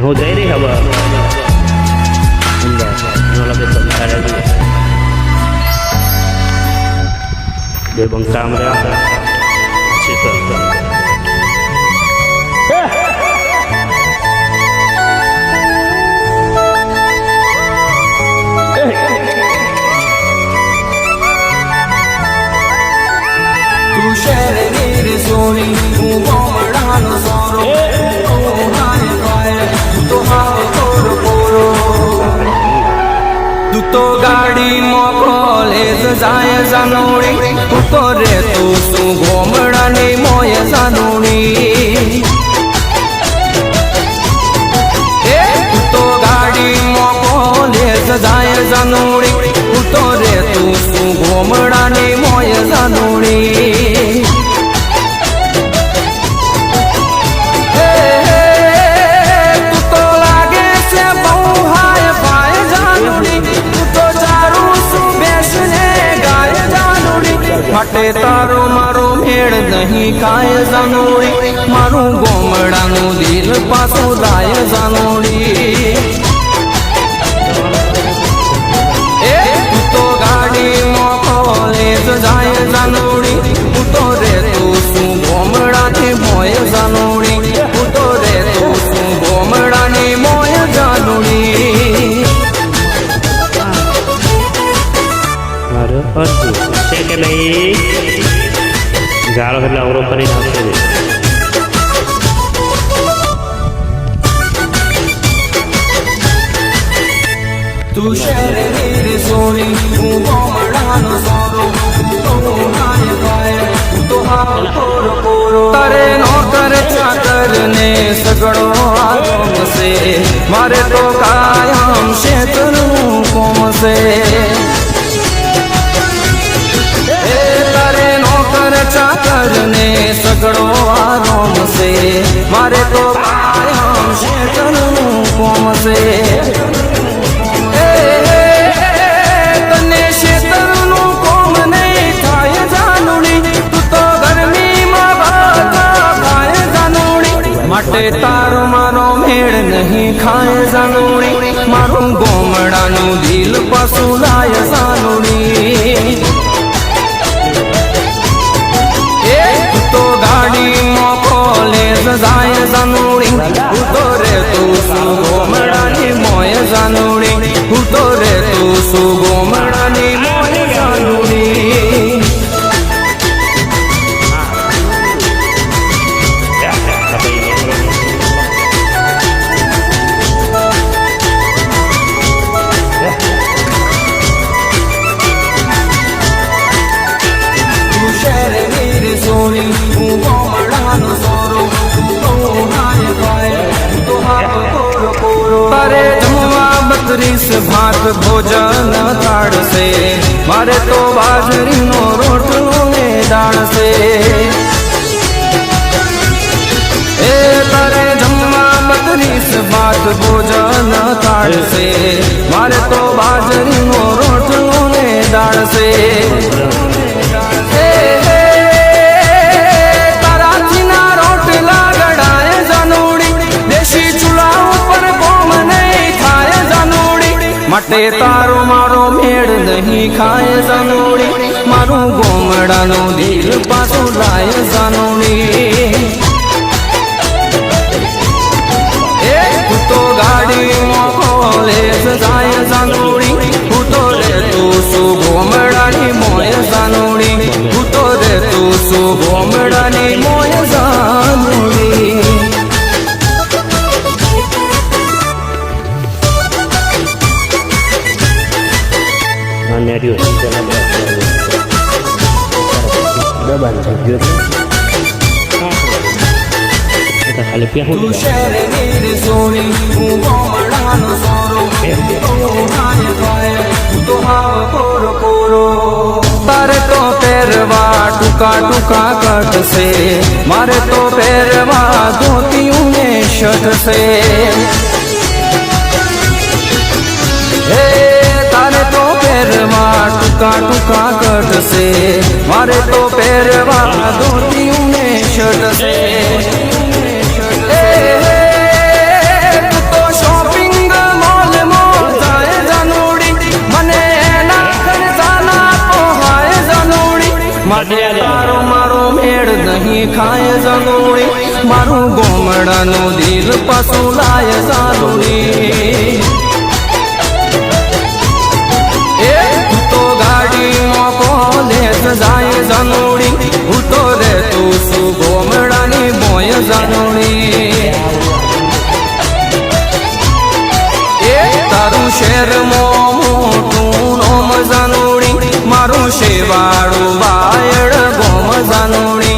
हो गए रे हवा এবং আমরা তুষারের সোনি તું તો ગાડીમાં કોલેજ જાય જાનોડી તું તો રે તું શું ગોમડાની મોય જાનોડી માટે તારો મારો મેળ નહીં કાય જાનુડી મારું ગોમડાનું દિલ પાછું લાય જાનુડી રે સોની હું ગોમડાનો સોરો તું ગાય ગાય તો હાવ કોરો કોરો તારે નોકર ચાકર ને સગડો આલમ છે મારે તો કાયમ શેતનું કોમ એ તારે નોકર ચાકર ને સગડો આરામ મારે તો કાયમ શેતનું કોમ છે ખાય જાનુડી મારું ગોમડાનું દિલ પાછું લાય જાનુડી એ તો ગાડીમાં કોલેજ જાય જાનુડી તું તો શું ગોમડાની મોય જાનુડી તું તો શું ગોમડાની બત્રીસ ભાત ભોજન થાળશે મારે તો બાજરીનો રોટલો ને દાણશે એ તારે જમવા બત્રીસ ભાત ભોજન થાળશે મારે તો બાજરીનો રોટલો ને દાળ માટે તારો મારો મેળ નહીં ખાય જાનુડી મારું ગોમડાનું દિલ પાછું લાય જાનુડી નેર્યો પેલા દબાણ થઈ ગયો છે. એ તો પહેરવા ટૂંકા ટૂંકા કટશે મારે તો પહેરવા ધોતિયું ને શર્ટ ટૂંકા ટૂંકા છે મારે તો પહેરવા ધોતિયું ને શર્ટ તારો મારો મેળ નહીં ખાય જનોળી મારું ગોમડાનું દિલ પાછું લાય જાનુડી. મારું બાયડ ગોમ જાનુણી